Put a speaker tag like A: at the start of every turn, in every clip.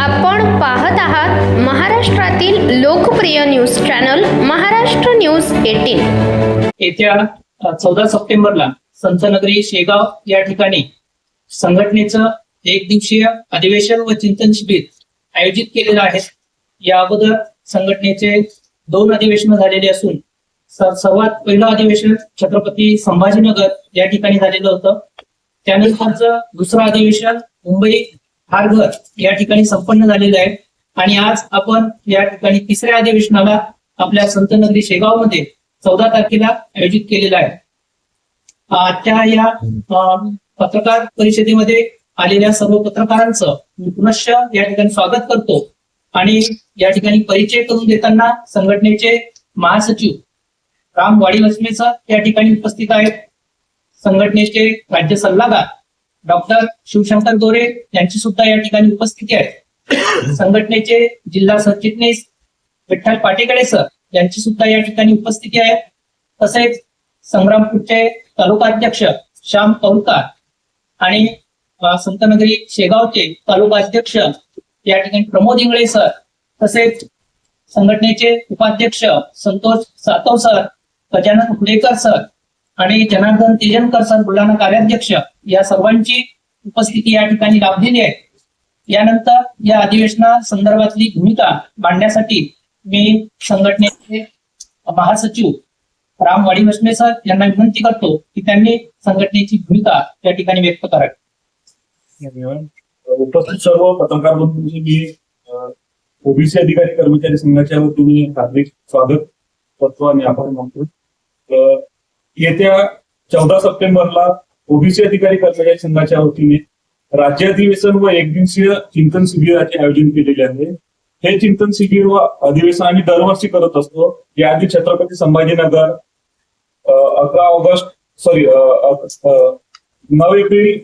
A: आपण पाहत आहात महाराष्ट्रातील लोकप्रिय news channel Maharashtra news eighteen.
B: येत्या चौदा सप्टेंबरला संतनगरी शेगाव या ठिकाणी संघटनेचं एक दिवसीय अधिवेशन व चिंतन शिबिर आयोजित केलेलं आहे. या अगोदर संघटनेचे दोन अधिवेशन झालेले असून सर्वात पहिलं अधिवेशन छत्रपती संभाजीनगर या ठिकाणी झालेलं होतं. त्यानंतरचं दुसरं अधिवेशन मुंबई हारघर या ठिकाणी संपन्न झालेलं आहे. आणि आज आपण या ठिकाणी तिसऱ्या अधिवेशनाला आपल्या संतनगरी शेगावमध्ये चौदा तारखेला आयोजित केलेला आहे. आजच्या या अं, पत्रकार परिषदेमध्ये आलेल्या सर्व पत्रकारांचं मी पुनश्च या ठिकाणी स्वागत करतो. आणि या ठिकाणी परिचय करून देताना संघटनेचे महासचिव राम वाडीलक्ष्मी सर या ठिकाणी उपस्थित आहेत. संघटनेचे राज्य सल्लागार डॉक्टर शिवशंकर गोरे यांची सुद्धा या ठिकाणी उपस्थिती आहे. संघटनेचे जिल्हा सरचिटणीस विठ्ठल पाटेकडे सर यांची सुद्धा या ठिकाणी उपस्थिती आहे. तसेच संग्रामपूरचे तालुका अध्यक्ष श्याम कौलकार आणि संतनगरी शेगावचे तालुका अध्यक्ष या ठिकाणी प्रमोद इंगळे सर तसेच संघटनेचे उपाध्यक्ष संतोष सातव सर गजानन हुडेकर सर आणि जनार्दन तेजनकर सर बुलढाणा कार्याध्यक्ष या सर्वांची उपस्थिती या ठिकाणी लाभलेली आहे. यानंतर या अधिवेशना संदर्भातली भूमिका मांडण्यासाठी मी संघटनेचे महासचिव राम वाडीवसने सर यांना विनंती करतो की त्यांनी संघटनेची भूमिका या ठिकाणी व्यक्त करावी.
C: उपस्थित सर्व पत्रकार बंधूंचे मी ओबीसी अधिकारी कर्मचारी संघाच्या वतीने हार्दिक स्वागत करतो आणि आभार मानतो. येत्या चौदा सप्टेंबरला ओबीसी अधिकारी कर्मचारी संघाच्या वतीने राज्य अधिवेशन व एकदिवसीय चिंतन शिबिराचे आयोजन केलेले आहे. हे चिंतन शिबिर व अधिवेशन आम्ही दरवर्षी करत असतो. याआधी छत्रपती संभाजीनगर अकरा ऑगस्ट सॉरी नऊ एप्रिल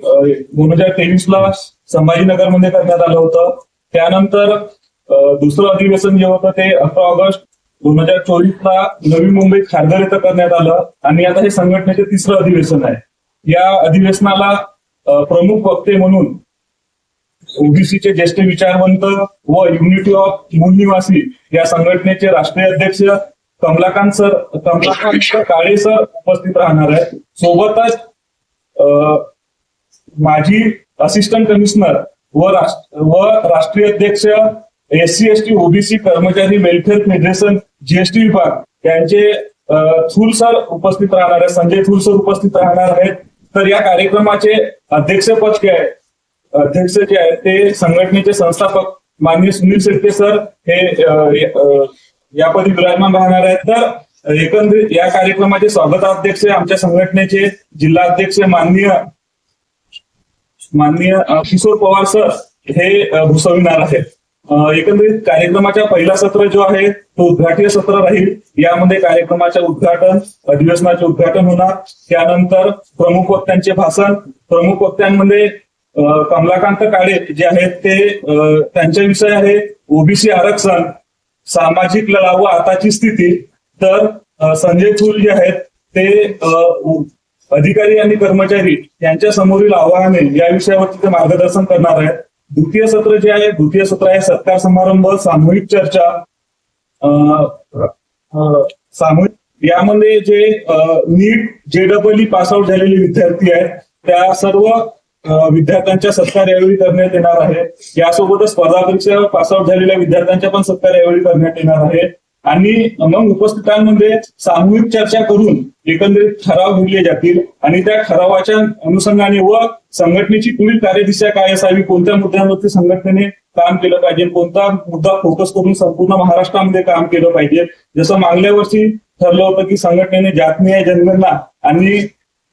C: दोन हजार तेवीस ला संभाजीनगरमध्ये करण्यात आलं होतं. त्यानंतर दुसरं अधिवेशन जे होतं ते अकरा ऑगस्ट दोन हजार चोवीस ला नवी मुंबई खारघर येथे करण्यात आलं आणि आता हे संघटनेचे तिसरं अधिवेशन आहे. या अधिवेशनाला प्रमुख वक्ते म्हणून ओबीसीचे ज्येष्ठ विचारवंत व युनिटी ऑफ मूलनिवासी या संघटनेचे राष्ट्रीय अध्यक्ष कमलाकांत सर कमलाकांत काळे सर उपस्थित राहणार आहेत. सोबतच अ, माजी असिस्टंट कमिशनर व राष्ट्र व राष्ट्रीय अध्यक्ष एससी एसटी ओबीसी कर्मचारी वेलफेअर फेडरेशन जीएसटी विभाग यांचे अ, थूल सर उपस्थित राहणार आहेत संजय थूल सर उपस्थित राहणार आहेत. तर या कार्यक्रमाचे अध्यक्षपद जे आहे अध्यक्ष जे आहेत ते संघटनेचे संस्थापक माननीय सुनील शेट्टे सर हे यापदी विराजमान राहणार आहेत. तर एकंदरीत या कार्यक्रमाचे स्वागताध्यक्ष आमच्या संघटनेचे जिल्हाध्यक्ष माननीय माननीय किशोर पवार सर हे अ, आहेत. एकंदरीत कार्यक्रमाचा पहिला सत्र जो आहे तो उद्घाटनीय सत्र राहील. यामध्ये कार्यक्रमाचे उद्घाटन अधिवेशनाचे उद्घाटन होणार. त्यानंतर प्रमुख वक्त्यांचे भाषण. प्रमुख वक्त्यांमध्ये कमलाकांत काळे जे आहेत ते अ, त्यांचा विषय आहे ओबीसी आरक्षण सामाजिक लढा व आताची स्थिती. तर संजय फुल जे आहेत ते अधिकारी आणि कर्मचारी यांच्या समोरील आव्हाने या विषयावरती ते मार्गदर्शन करणार आहेत. द्वितीय सत्र जे आहे द्वितीय सत्र आहे सत्कार समारंभ सामूहिक चर्चा सामूहिक यामध्ये जे नीट जेडबल पास आउट झालेले विद्यार्थी आहेत त्या सर्व विद्यार्थ्यांच्या सत्कार यावेळी करण्यात येणार आहे. यासोबतच स्पर्धा परीक्षा पास आउट झालेल्या विद्यार्थ्यांच्या पण सत्कार यावेळी करण्यात येणार आहे. आणि मग उपस्थितांमध्ये सामूहिक चर्चा करून एकंदरीत ठराव घेतले जातील. आणि त्या ठरावाच्या अनुषंगाने व संघटनेची पुढील कार्यदिशा काय असावी कोणत्या मुद्द्यांवरती संघटनेने काम केलं पाहिजे कोणता मुद्दा फोकस करून संपूर्ण महाराष्ट्रामध्ये काम केलं पाहिजे. जसं मागल्या वर्षी ठरलं होतं की संघटनेने जातनीय जनगणना आणि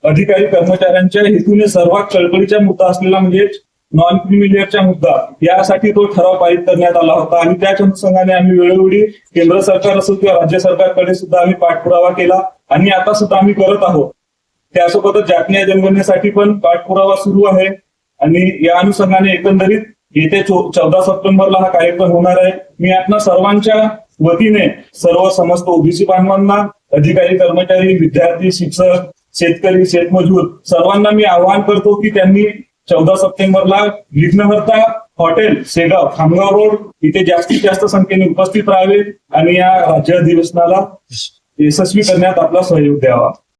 C: अधिकारी कर्मचाऱ्यांच्या हेतूने सर्वात चळकळीचा मुद्दा असलेला म्हणजे नॉन क्रिमिलियरचा मुद्दा. यासाठी तो ठराव पारित करण्यात आला होता. आणि त्याच अनुषंगाने आम्ही वेळोवेळी केंद्र सरकार असो किंवा राज्य सरकारकडे सुद्धा आम्ही पाठपुरावा केला. आणि आता सुद्धा आम्ही करत आहोत. त्यासोबतच जातीय जनगणनेसाठी पण पाठपुरावा सुरू आहे. आणि या अनुषंगाने एकंदरीत येत्या चौदा सप्टेंबरला हा कार्यक्रम होणार आहे. मी आपणा सर्वांच्या वतीने सर्व समस्त ओबीसी बांधवांना अधिकारी कर्मचारी विद्यार्थी शिक्षक शेतकरी शेतमजूर सर्वांना मी आवाहन करतो की त्यांनी चौदा सप्टेंबरला विघ्नहर्ता हॉटेल शेगाव खामगाव रोड इथे जास्तीत जास्त संख्येने उपस्थित राहावे आणि या राज्य अधिवेशनाला यशस्वी करण्यात आपला सहयोग द्यावा.